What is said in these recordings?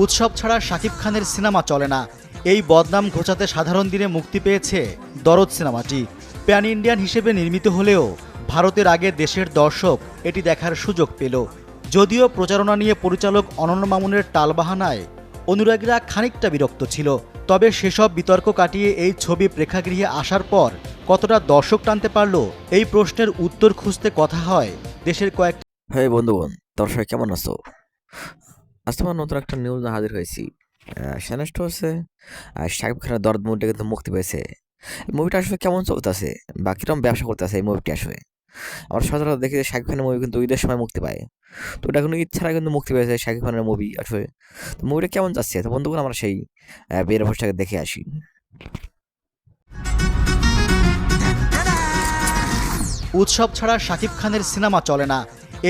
উৎসব ছাড়া শাকিব খানের সিনেমা চলে না। এই বদনাম ঘোচাতে সাধারণ দিনে মুক্তি পেয়েছে দরদ সিনেমাটি। প্যান ইন্ডিয়ান হিসেবে নির্মিত হলেও ভারতের আগে দেশের দর্শক এটি দেখার সুযোগ পেল। যদিও প্রচারণা নিয়ে পরিচালক অনন্য মামুনের টালবাহানায় অনুরাগীরা খানিকটা বিরক্ত ছিল, তবে সেসব বিতর্ক কাটিয়ে এই ছবি প্রেক্ষাগৃহে আসার পর কতটা দর্শক টানতে পারল, এই প্রশ্নের উত্তর খুঁজতে কথা হয় দেশের কয়েক হ্যাঁ বন্ধুগণ, দর্শক কেমন আছো? আজ তোমার নতুন একটা নিউজ হাজির হয়েছি। সেনেস্ট হচ্ছে শাকিব খানের দরদ মুভিটা কিন্তু মুক্তি পেয়েছে। মুভিটা আসলে কেমন চলতেছে বা কীরকম ব্যবসা করতেছে এই মুভিটি আসলে? আমরা সচরাচর দেখি যে শাকিব খানের মুভি কিন্তু ঈদের সময় মুক্তি পায়। তো এটা ঈদ ছাড়া কিন্তু মুক্তি পেয়েছে শাকিব খানের মুভি আসলে। তো মুভিটা কেমন যাচ্ছে? তো বন্ধুগণ, আমরা সেই বের অবস্থাকে দেখে আসি। উৎসব ছাড়া শাকিব খানের সিনেমা চলে না।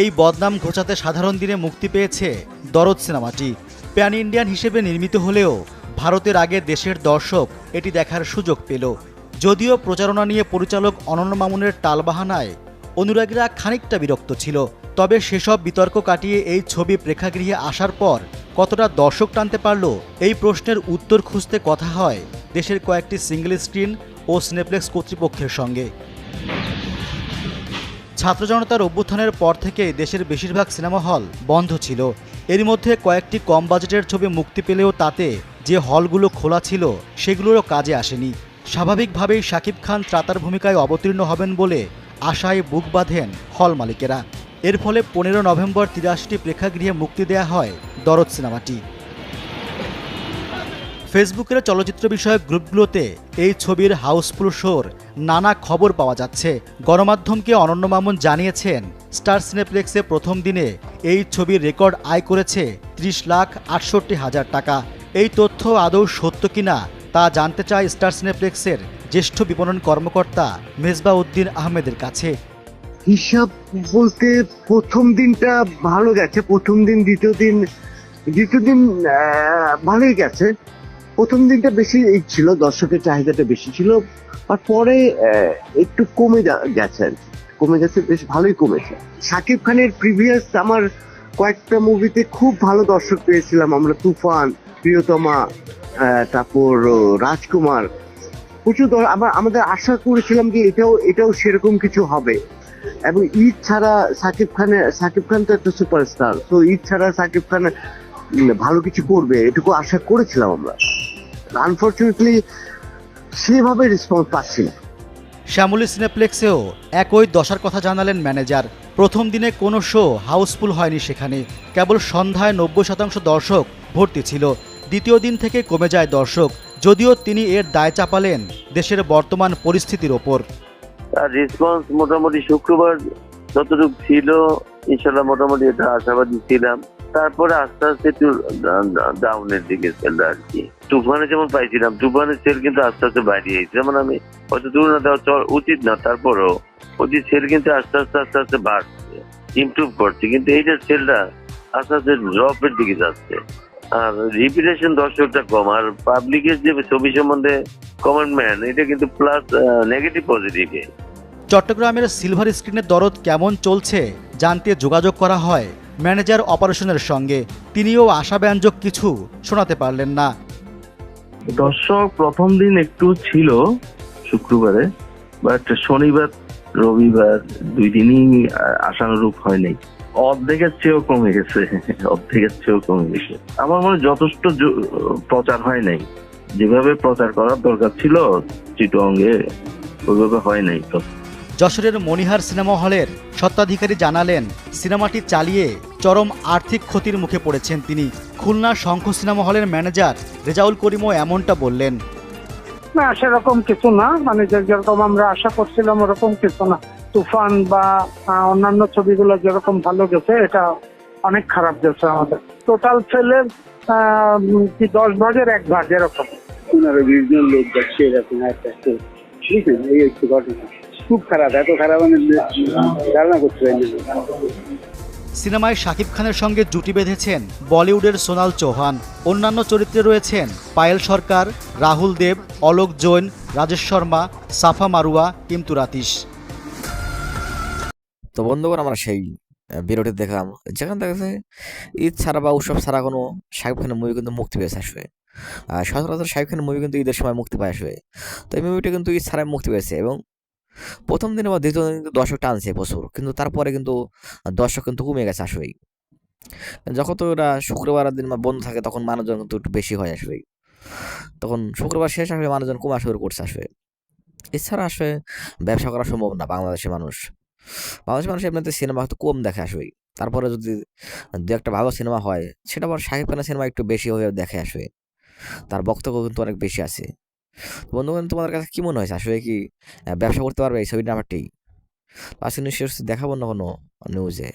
এই বদনাম ঘোচাতে সাধারণ দিনে মুক্তি পেয়েছে দরদ সিনেমাটি। প্যান ইন্ডিয়ান হিসেবে নির্মিত হলেও ভারতের আগে দেশের দর্শক এটি দেখার সুযোগ পেল। যদিও প্রচারণা নিয়ে পরিচালক অনন্য মামুনের টালবাহানায় অনুরাগীরা খানিকটা বিরক্ত ছিল, তবে সেসব বিতর্ক কাটিয়ে এই ছবি প্রেক্ষাগৃহে আসার পর কতটা দর্শক টানতে পারল, এই প্রশ্নের উত্তর খুঁজতে কথা হয় দেশের কয়েকটি সিঙ্গেল স্ক্রিন ও স্নেপ্লেক্স কর্তৃপক্ষের সঙ্গে। ছাত্র জনতার অভ্যুত্থানের পর থেকে দেশের বেশিরভাগ সিনেমা হল বন্ধ ছিল। এর মধ্যে কয়েকটি কম বাজেটের ছবি মুক্তি পেলেও তাতে যে হলগুলো খোলা ছিল, সেগুলোরও কাজে আসেনি। স্বাভাবিকভাবেই শাকিব খান ত্রাতার ভূমিকায় অবতীর্ণ হবেন বলে আশায় বুক বাঁধেন হল মালিকেরা। এর ফলে পনেরো নভেম্বর তিরাশিটি প্রেক্ষাগৃহে মুক্তি দেয়া হয় দরদ সিনেমাটি। ফেসবুকের চলচ্চিত্র বিষয়ক গ্রুপগুলোতে এই ছবির হাউসফুল শোর নানা খবর পাওয়া যাচ্ছে। গণমাধ্যমকে অনন্য মামুন জানিয়েছেন, স্টার সিনেপ্লেক্সে প্রথম দিনে এই ছবির রেকর্ড আয় করেছে ত্রিশ লাখ আটষট্টি হাজার টাকা। এই তথ্য আদৌ সত্য কিনা তা জানতে চায় স্টার সিনেপ্লেক্সের জ্যেষ্ঠ বিপণন কর্মকর্তা মেজবা উদ্দিন আহমেদের কাছে। হিসাব বলতে প্রথম দিনটা ভালো গেছে, প্রথম দিন, দ্বিতীয় দিন দ্বিতীয় দিন ভালোই গেছে। প্রথম দিনটা বেশি ছিল, দর্শকের চাহিদাটা বেশি ছিল, আর পরে একটু কমে গেছে কমে গেছে, বেশ ভালোই কমেছে। শাকিব খানের প্রিভিয়াস আমার কয়েকটা মুভিতে খুব ভালো দর্শক পেয়েছিলাম, আমরা তুফান, প্রিয়তমা তারপর রাজকুমার। প্রচুর আমরা, আমাদের আশা করেছিলাম যে এটাও এটাও সেরকম কিছু হবে। এবং ঈদ ছাড়া সাকিব খানের সাকিব খান তো একটা সুপারস্টার তো ঈদ ছাড়া সাকিব খান ভালো কিছু করবে, এটুকু আশা করেছিলাম আমরা। আনফর্চুনেটলি সেভাবে রেসপন্স পাচ্ছি না। শ্যামলী সিনেপ্লেক্সেও একই দশার কথা জানালেন ম্যানেজার। প্রথম দিনে কোনো শো হাউসফুল হয়নি সেখানে। কেবল সন্ধ্যায় নব্বই শতাংশ দর্শক ভর্তি ছিল। দ্বিতীয় দিন থেকে কমে যায় দর্শক। যদিও তিনি এর দায় চাপালেন দেশের বর্তমান পরিস্থিতির ওপর। রেসপন্স মোটামুটি শুক্রবার যতটুকু ছিল ইনশাল্লাহ মোটামুটি এটা আশাবাদী ছিলাম। তারপরে আস্তে আস্তে একটু ডাউনের দিকে সেল আর কি। তুফানে যেমন পাইছিলাম, তুফানের সেল কিন্তু আস্তে আস্তে গেছে যেমন আমি হয়তো তুলনা দেওয়া চল- উচিত না, তারপরও ওই সেল কিন্তু আস্তে আস্তে আস্তে আস্তে বাড়ছে ইমপ্রুভ করছে। কিন্তু এই যে সেলটা আস্তে আস্তে ড্রপের দিকে যাচ্ছে। আর রিপিটেশন দর্শকটা কম, আর পাবলিকের যে ছবি সম্বন্ধে কমেন্টম্যান এটা কিন্তু প্লাস নেগেটিভ পজিটিভে চট্টগ্রামের সিলভার স্ক্রিনের দরদ কেমন চলছে? জানতে যোগাযোগ করা হয়। ম্যানেজার অপারেশনের সঙ্গে তিনিও আশাব্যঞ্জক কিছু শোনাতে পারলেন না। দর্শক, প্রথম দিন একটু ছিল শুক্রবারে বাট শনিবার, রবিবার দুই দিনই আশানুরূপ হয়নি। অর্ধেকের চেয়েও কমে গেছে, অর্ধেকের চেয়েও কমে গেছে। আমার মনে যথেষ্ট প্রচার হয় নাই। যেভাবে প্রচার করার দরকার ছিল চিটঙ্গে ওইভাবে হয় নাই। তো যশোরের মনিহার সিনেমা হলের স্বত্বাধিকারী জানালেন সিনেমাটি চালিয়ে চরম আর্থিক ক্ষতির মুখে পড়েছেন তিনি। খুলনা শঙ্খ সিনেমা হলের ম্যানেজার রেজাউল করিমও এমনটা বললেন। না সেরকম কিছু না। মানে যেরকম আমরা আশা করছিলাম ওরকম কিছু না। তুফান বা অন্যান্য ছবিগুলো যেরকম ভালো গেছে এটা অনেক খারাপ গেছে আমাদের। টোটাল সেলের কি দশ ভাগের এক ভাগ এরকম। পনেরো বিশ জন লোক যাচ্ছে এরকম একটা ঠিক আছে এই হচ্ছে ঘটনা। খুব খারাপ এত খারাপ মানে ধারণা করতে পারিনি। সিনেমায় শাকিব খানের সঙ্গে জুটি বেঁধেছেন বলিউডের সোনাল চৌহান। অন্যান্য চরিত্রে রয়েছেন পায়েল সরকার রাহুল দেব অলোক জৈন রাজেশ শর্মা সাফা মারুয়া ইমতুরাতিশ তো বন্ধুগণ আমরা সেই বিরতি দেখলাম যেখানে দেখা যাচ্ছে ঈদ ছাড়া বা উৎসব ছাড়া কোনো শাকিব খানের মুভি কিন্তু মুক্তি পেয়েছে আসবে সচরাচর শাকিব খানের মুভি কিন্তু ঈদের সময় মুক্তি পায় আসবে তো এই মুভিটা কিন্তু ঈদ ছাড়াই মুক্তি পেয়েছে এবং প্রথম দিনে বা দ্বিতীয় দিন কিন্তু দর্শক টানছে প্রচুর, কিন্তু তারপরে কিন্তু দর্শক কিন্তু কমে গেছে আসবেই যখন তো ওরা শুক্রবার দিন বন্ধ থাকে তখন মানুষজন কিন্তু একটু বেশি হয় আসবে তখন শুক্রবার শেষ আসবে মানুষজন কমা শুরু করছে আসবে এছাড়া আসলে ব্যবসা করা সম্ভব না বাংলাদেশের মানুষ। বাংলাদেশের মানুষ এমনিতে সিনেমা হয়তো কম দেখে আসবে তারপরে যদি দু একটা ভালো সিনেমা হয়, সেটা আবার শাকিব খানের সিনেমা একটু বেশি হয়ে দেখে আসবে তার বক্তব্য কিন্তু অনেক বেশি আছে। বন্ধুগণ, তোমাদের কাছে কী মনে হয়েছে? আসলে কি ব্যবসা করতে পারবে এই ছবিটা নাম্বারটি আসলে নিশ্চয়ই দেখাবো না কোনো নিউজে